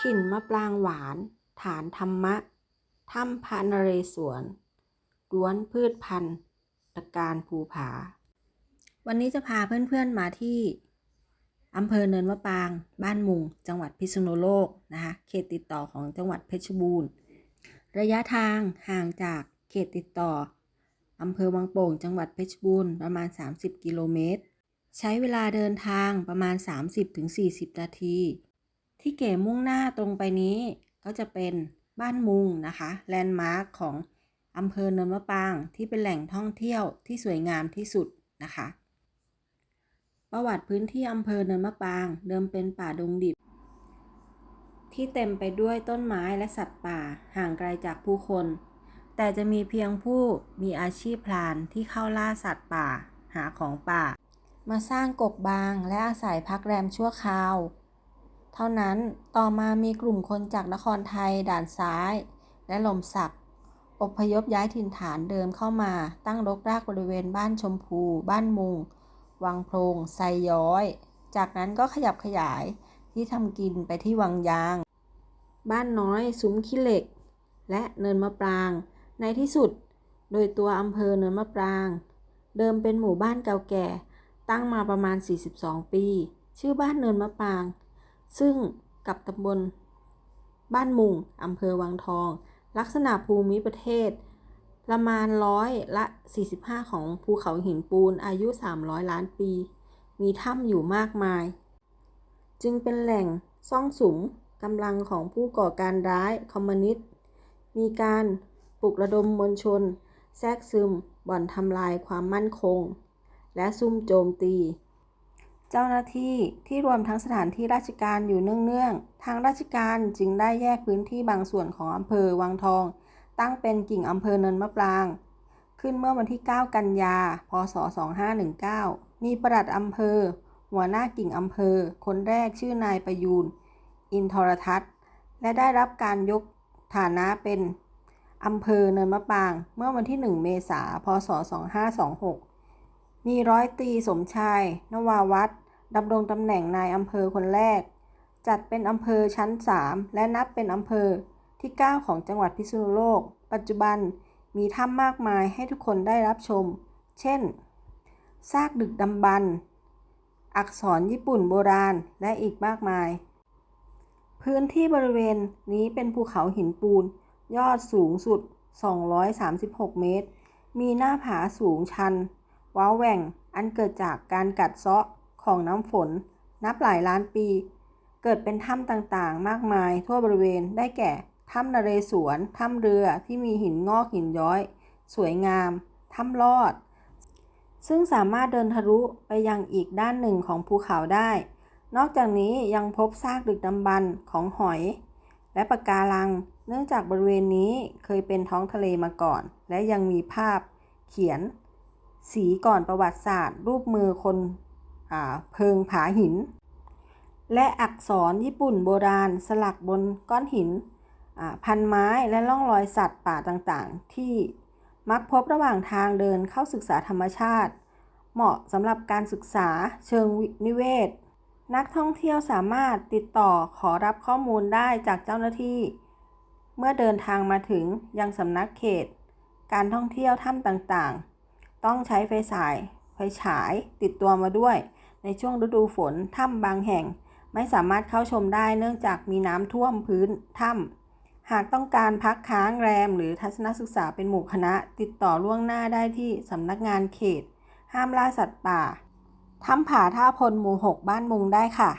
ถิ่นมะปรางหวาน ฐานธรรมะ ถ้ำพระนเรศวรล้วนพืชพันธุ์ตะการภูผา วันนี้จะพาเพื่อนๆมาที่อำเภอเนินมะปราง บ้านมุง จังหวัดพิษณุโลกนะคะเขตติดต่อของจังหวัดเพชรบูรณ์ ระยะทางห่างจากเขตติดต่ออำเภอวังโป่ง จังหวัดเพชรบูรณ์ประมาณ 30 กิโลเมตร ใช้เวลาเดินทางประมาณ 30-40 นาที ที่เก๋มุ่งหน้าตรงไปนี้ก็จะเป็นบ้านมุงนะคะแลนด์มาร์คของอำเภอเนินมะปรางที่เป็นแหล่งท่องเที่ยวที่สวยงามที่สุดนะคะ ประวัติพื้นที่อำเภอเนินมะปราง เดิมเป็นป่าดงดิบ ที่เต็มไปด้วยต้นไม้และสัตว์ป่าห่างไกลจากผู้คน แต่จะมีเพียงผู้มีอาชีพพลานที่เข้าล่าสัตว์ป่าหาของป่า มาสร้างกบบางและอาศัยพักแรมชั่วคราว เท่านั้นต่อมามีกลุ่มคนจากนครไทยด่านซ้าย และลมสักอพยพย้ายถิ่นฐานเดิมเข้ามาตั้งรกรากบริเวณบ้านชมพู บ้านมุง วังโพรงไซย้อย จากนั้นก็ขยับขยายที่ทำกินไปที่วังยาง บ้านน้อยซุ้มขี้เหล็ก และเนินมะปราง ในที่สุด โดยตัวอำเภอเนินมะปราง เดิมเป็นหมู่บ้านเก่าแก่ ตั้งมาประมาณ 42 ปี ชื่อบ้านเนินมะปราง ซึ่งกับตำบลบ้านมุงอำเภอวังทอง ลักษณะภูมิประเทศ ประมาณร้อยละ 45 ของภูเขาหินปูนอายุ 300 ล้านปี มีถ้ำอยู่มากมาย จึงเป็นแหล่งซ่องสุมกำลังของผู้ก่อการร้ายคอมมิวนิสต์ มีการปลุกระดมมวลชน แทรกซึมบ่อนทำลายความมั่นคง และซุ่มโจมตี เจ้าหน้าที่ที่รวมทั้งสถานที่ราชการอยู่เนื่องๆ ทางราชการจึงได้แยกพื้นที่บางส่วนของอำเภอวังทอง ตั้งเป็นกิ่งอำเภอเนินมะปราง ขึ้นเมื่อวันที่ 9 กันยา พศ 2519 มีประหลัดอำเภอ หัวหน้ากิ่งอำเภอ คนแรกชื่อนายประยูน อินทรทัศน์ และได้รับการยกฐานะเป็นอำเภอเนินมะปราง เมื่อวันที่ 1 เมษายนพศ 2526มีร้อยตีสมชาย นวาวัฒน ดำรงตำแหน่งนายอำเภอคนแรก จัดเป็นอำเภอชั้น 3 และนับเป็นอำเภอที่ 9 ของจังหวัดพิษณุโลก ปัจจุบันมีถ้ำมากมายให้ทุกคนได้รับชม เช่น ซากดึกดำบรรพ์อักษรญี่ปุ่นโบราณและอีกมากมาย พื้นที่บริเวณนี้เป็นภูเขาหินปูน ยอดสูงสุด 236 เมตร มีหน้าผาสูงชัน ว้าวแหว่งอันเกิดจากการกัดเซาะ ของน้ำฝน นับหลายล้านปี เกิดเป็นถ้ำต่างๆ มากมาย ทั่วบริเวณได้แก่ถ้ำนเรศวรถ้ำเรือที่มีหินงอกหินย้อย สวยงาม ถ้ำลอด ซึ่งสามารถเดินทะลุไปยังอีกด้านหนึ่งของภูเขาได้ นอกจากนี้ยังพบซากดึกดำบรรพ์ของหอย และปะการัง เนื่องจากบริเวณนี้เคยเป็นท้องทะเลมาก่อน และยังมีภาพ เขียน สีก่อนประวัติศาสตร์ รูปมือคน เพิงผาหิน และอักษรญี่ปุ่นโบราณสลักบนก้อนหินพันไม้และล่องรอยสัตว์ป่าต่างๆ ที่มักพบระหว่างทางเดินเข้าศึกษาธรรมชาติ เหมาะสำหรับการศึกษาเชิงนิเวศ นักท่องเที่ยวสามารถติดต่อขอรับข้อมูลได้จากเจ้าหน้าที่ เมื่อเดินทางมาถึงยังสำนักเขต การท่องเที่ยวถ้ำต่างๆ ต้องใช้ไฟฉาย ไฟฉายติดตัวมาด้วย ในช่วงฤดูฝนถ้ำบางแห่ง ไม่สามารถเข้าชมได้เนื่องจากมีน้ำท่วมพื้นถ้ำหากต้องการพักค้างแรมหรือทัศนศึกษาเป็นหมู่คณะ ติดต่อล่วงหน้าได้ที่สำนักงานเขต ห้ามล่าสัตว์ป่าถ้ำผาท่าพลหมู่ 6 บ้านมุงได้ค่ะ